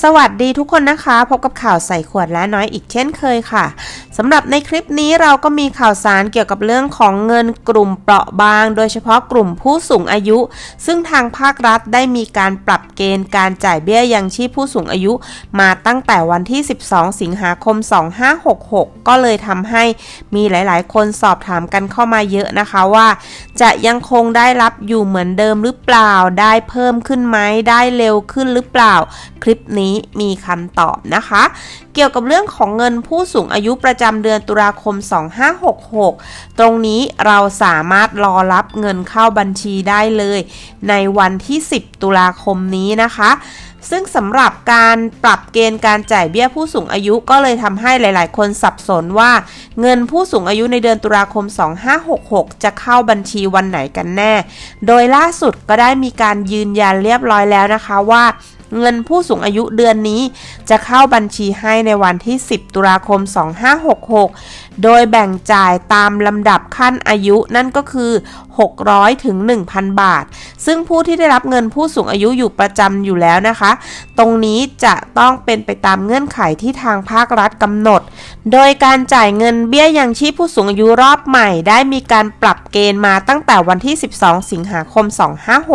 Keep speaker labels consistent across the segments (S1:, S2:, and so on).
S1: สวัสดีทุกคนนะคะ พบกับข่าวใส่ขวดและน้อยอีกเช่นเคยค่ะสำหรับในคลิปนี้เราก็มีข่าวสารเกี่ยวกับเรื่องของเงินกลุ่มเปราะบาง โดยเฉพาะกลุ่มผู้สูงอายุ ซึ่งทางภาครัฐได้มีการปรับเกณฑ์การจ่ายเบี้ยยังชีพผู้สูงอายุ มาตั้งแต่วันที่ 12 สิงหาคม 2566 ก็เลยทำให้มีหลาย ๆ คนสอบถามกันเข้ามาเยอะนะคะว่า จะยังคงได้รับอยู่เหมือนเดิมหรือเปล่า ได้เพิ่มขึ้นไหมได้เร็วขึ้นหรือเปล่าคลิปนี้มีคำตอบนะคะ เกี่ยวกับเรื่องของเงินผู้สูงอายุประจำเดือนตุลาคม 2566 ตรงนี้เราสามารถรอรับเงินเข้าบัญชีได้เลย ในวันที่ 10 ตุลาคมนี้นะคะซึ่งสำหรับการปรับเกณฑ์การจ่ายเบี้ยผู้สูงอายุก็เลยทำให้หลาย ๆ คนสับสนว่า เงินผู้สูงอายุในเดือนตุลาคม 2566 จะเข้าบัญชีวันไหนกันแน่ โดยล่าสุดก็ได้มีการยืนยันเรียบร้อยแล้วนะคะว่า เงินผู้สูงอายุเดือนนี้ จะเข้าบัญชีให้ในวันที่ 10 ตุลาคม 2566 โดยแบ่งจ่ายตามลำดับขั้นอายุนั่นก็คือ600 ถึง 1,000 บาท ซึ่งผู้ที่ได้รับเงินผู้สูงอายุอยู่ประจำอยู่แล้วนะคะ ตรงนี้จะต้องเป็นไปตามเงื่อนไขที่ทางภาครัฐกำหนด โดยการจ่ายเงินเบี้ยยังชีพผู้สูงอายุรอบใหม่ ได้มีการปรับเกณฑ์มาตั้งแต่วันที่ 12 สิงหาคม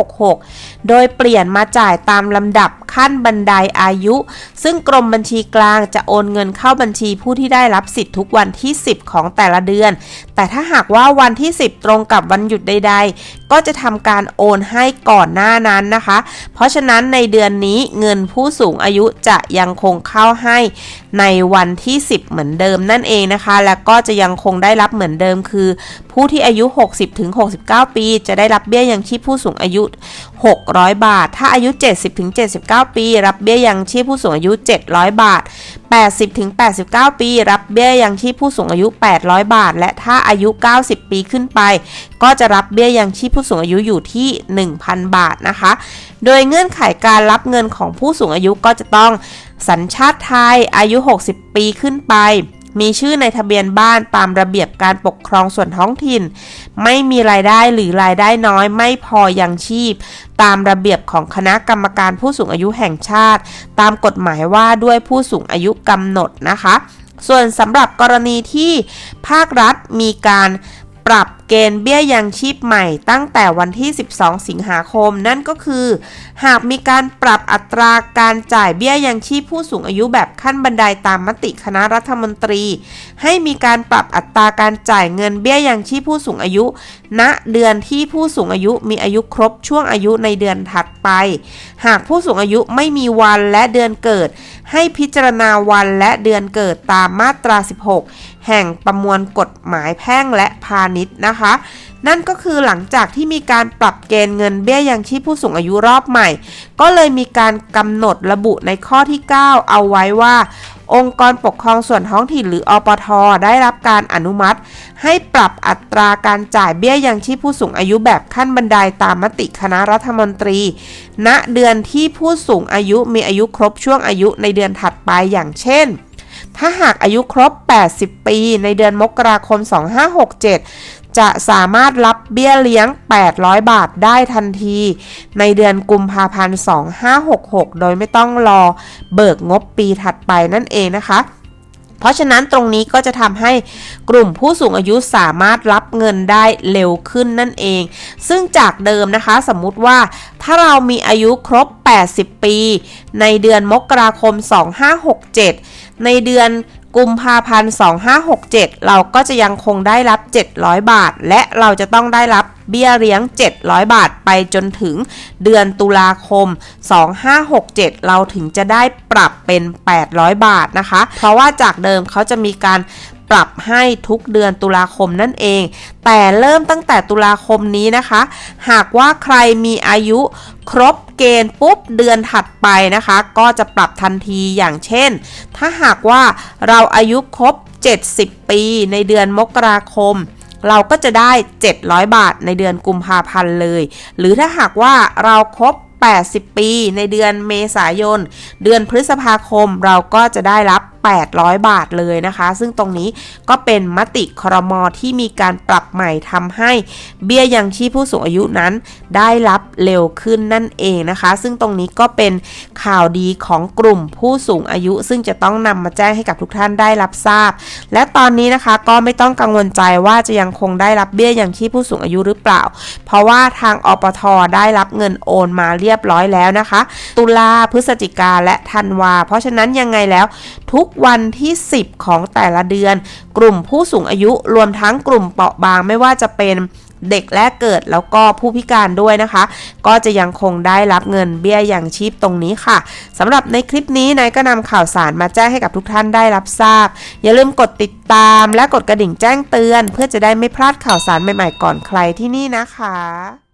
S1: 2566 โดยเปลี่ยนมาจ่ายตามลำดับขั้นบันไดอายุ ซึ่งกรมบัญชีกลางจะโอนเงินเข้าบัญชีผู้ที่ได้รับสิทธิ์ทุกวันที่ 10 ของแต่ละเดือน แต่ถ้าหากว่าวันที่ 10 ตรงกับวันหยุดใดๆก็จะทำการโอนให้ก่อนหน้านั้นนะคะ เพราะฉะนั้นในเดือนนี้เงินผู้สูงอายุจะยังคงเข้าให้ในวันที่ 10 เหมือนเดิมนั่นเองนะคะ แล้วก็จะยังคงได้รับเหมือนเดิมคือ ผู้ที่อายุ 60-69 ปี จะได้รับเบี้ยยังชีพผู้สูงอายุ 600 บาท ถ้าอายุ 70-79 ปี รับเบี้ยยังชีพผู้สูงอายุ 700 บาท 80-89 ปี รับเบี้ยยังชีพผู้สูงอายุ 800 บาท และถ้าอายุ 90 ปีขึ้นไป ก็จะรับเบี้ยยังชีพผู้สูงอายุอยู่ที่ 1,000 บาทนะคะ โดยเงื่อนไขการรับเงินของผู้สูงอายุก็จะต้องสัญชาติไทยอายุ 60 ปีขึ้นไป มีชื่อในทะเบียนบ้านตามระเบียบการปกครองส่วนท้องถิ่น ไม่มีรายได้หรือรายได้น้อยไม่พอยังชีพ ตามระเบียบของคณะกรรมการผู้สูงอายุแห่งชาติ ตามกฎหมายว่าด้วยผู้สูงอายุกำหนดนะคะ ส่วนสำหรับกรณีที่ภาครัฐมีการปรับ เกณฑ์เบี้ยยังชีพใหม่ตั้งแต่วันที่ 12 สิงหาคม นั่นก็คือ หากมีการปรับอัตราการจ่ายเบี้ยยังชีพผู้สูงอายุแบบขั้นบันไดตามมติคณะรัฐมนตรี ให้มีการปรับอัตราการจ่ายเงินเบี้ยยังชีพผู้สูงอายุ ณเดือนที่ผู้สูงอายุมีอายุครบช่วงอายุในเดือนถัดไป หากผู้สูงอายุไม่มีวันและเดือนเกิด ให้พิจารณาวันและเดือนเกิดตามมาตรา 16 แห่งประมวลกฎหมายแพ่งและพาณิชย์นะคะนั่นก็คือหลังจากที่มีการปรับเกณฑ์เงินเบี้ยยังชีพผู้สูงอายุรอบใหม่ ก็เลยมีการกำหนดระบุในข้อที่ 9 เอาไว้ว่า องค์กรปกครองส่วนท้องถิ่นหรืออปท ได้รับการอนุมัติ ให้ปรับอัตราการจ่ายเบี้ยยังชีพผู้สูงอายุแบบขั้นบันไดตามมติคณะรัฐมนตรี ณเดือนที่ผู้สูงอายุมีอายุครบช่วงอายุในเดือนถัดไปอย่างเช่นถ้าหากอายุครบ 80 ปี ในเดือนมกราคม 2567 จะสามารถรับเบี้ยเลี้ยง 800 บาทได้ทันที ในเดือนกุมภาพันธ์ 2566 โดยไม่ต้องรอเบิกงบปีถัดไปนั่นเองนะคะเพราะฉะนั้นตรงนี้ก็จะทำให้กลุ่มผู้สูงอายุสามารถรับเงินได้เร็วขึ้นนั่นเอง ซึ่งจากเดิมนะคะสมมุติว่าถ้าเรามีอายุครบ 80 ปี ในเดือนมกราคม 2567 ในเดือน กุมภาพันธ์ 2567 เราก็จะยังคงได้รับ 700 บาท และเราจะต้องได้รับเบี้ยเลี้ยง 700 บาทไปจนถึงเดือนตุลาคม 2567 เราถึงจะได้ปรับเป็น 800 บาทนะคะ เพราะว่าจากเดิมเขาจะมีการ ปรับให้ทุกเดือนตุลาคมนั่นเอง แต่เริ่มตั้งแต่ตุลาคมนี้นะคะ หากว่าใครมีอายุครบเกณฑ์ปุ๊บเดือนถัดไปนะคะ ก็จะปรับทันทีอย่างเช่น ถ้าหากว่าเราอายุครบ 70 ปีในเดือนมกราคมเราก็จะได้ 700 บาทในเดือนกุมภาพันธ์เลย หรือถ้าหากว่าเราครบ 80 ปีในเดือนเมษายน เดือนพฤษภาคมเราก็จะได้รับ800 บาทเลยนะคะ ซึ่งตรงนี้ก็เป็นมติครมที่มีการปรับใหม่ทำให้เบี้ยยังชีพผู้สูงอายุนั้น ได้รับเร็วขึ้นนั่นเองนะคะ ซึ่งตรงนี้ก็เป็นข่าวดีของกลุ่มผู้สูงอายุ ซึ่งจะต้องนำมาแจ้งให้กับทุกท่านได้รับทราบ และตอนนี้นะคะก็ไม่ต้องกังวลใจว่าจะยังคงได้รับเบี้ยยังชีพผู้สูงอายุหรือเปล่า เพราะว่าทางอปทได้รับเงินโอนมาเรียบร้อยแล้วนะคะ ตุลาพฤศจิกาและธันวา เพราะฉะนั้นยังไงแล้วทุกวันที่ 10 ของแต่ละเดือน กลุ่มผู้สูงอายุรวมทั้งกลุ่มเปราะบางไม่ว่าจะเป็นเด็กแรกเกิดแล้วก็ผู้พิการด้วยนะคะ ก็จะยังคงได้รับเงินเบี้ยยังชีพตรงนี้ค่ะสำหรับในคลิปนี้นายก็นำข่าวสารมาแจ้งให้กับทุกท่านได้รับทราบ อย่าลืมกดติดตามและกดกระดิ่งแจ้งเตือน เพื่อจะได้ไม่พลาดข่าวสารใหม่ๆก่อนใครที่นี่นะคะ